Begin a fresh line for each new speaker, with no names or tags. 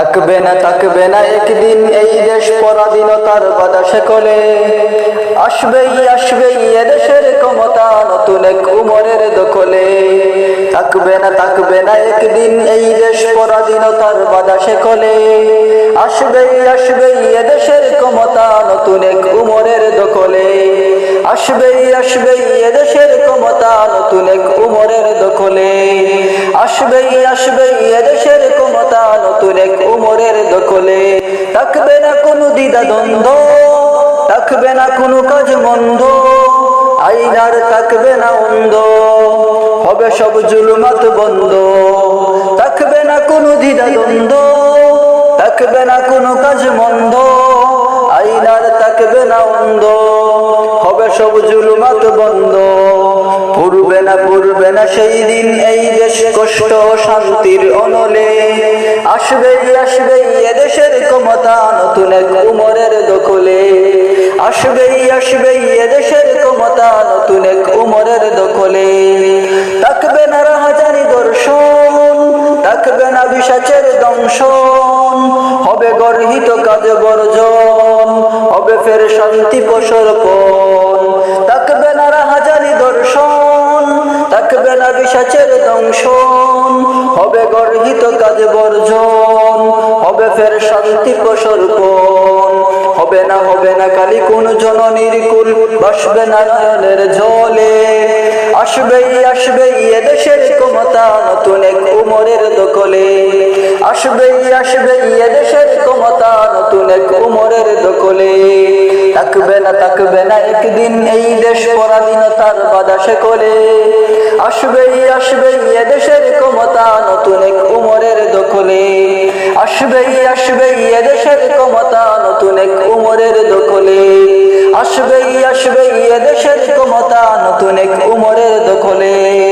থাকবে না থাকবে না একদিন এই দেশ পরাধীনতার বাতাসে কলে আসবেই আসবেই এদেশের ক্ষমতা, নতুন এক উমরের দখলে। থাকবে না থাকবে না একদিন এই দেশ পরাধীনতার বাতাসে কলে আসবেই আসবেই এদেশের ক্ষমতা, নতুন এক উমরের দখলে। আসবেই আসবেই এদেশের ক্ষমতা, নতুন এক উমরের দখলে। আসবেই আসবেই এদেশের ক্ষমতা উমরের দখলে। থাকবে না কোনো দ্বিধা দ্বন্দ্ব, থাকবে না কোনো কাজ মন্দ, আইনার থাকবে না অন্ধ, হবে সব জুলুমাত বন্ধ। থাকবে না কোনো দ্বিধা দ্বন্দ্ব, থাকবে না কোনো কাজ মন্দ, আইনার থাকবে না অন্ধ, হবে সব জুলুমাত বন্ধ। না সেই দিন এই দেশ কষ্ট শান্তির অনলে। আসবেই আসবেই এদেশের ক্ষমতা, নতুন এক উমরের দখলে। আসবেই আসবেই এদেশের ক্ষমতা, নতুন এক উমরের দখলে। থাকবে না রাহাজানি দর্শন থাকবে না বিষাচের দংশন। হবে গর্হিত কাজ বর্জন, হবে ফের শান্তি প্রসর্পণ। থাকবে বিষাচের দংশন, হবে গর্হিত কাজ বর্জন, হবে ফের শান্তি প্রসর্পণ হবে না হবে না কালি কোন জননীর কুল, বাসবে না নয়নের জলে। আসবেই আসবেই এদেশের ক্ষমতা, নতুন এক উমরের দখলে। আসবেই আসবেই এদেশের ক্ষমতা, নতুন এক উমরের দখলে। থাকবে না থাকবে না একদিন এই দেশ পরাধীনতার বাদাসে করে আসবেই আসবেই এদেশের ক্ষমতা, নতুন এক উমরের দখলে। আসবে আসবেই এদেশের ক্ষমতা, নতুন এক উমরের দখলে। আসবেই আসবেই এদেশের ক্ষমতা, নতুন এক উমরের দখলে।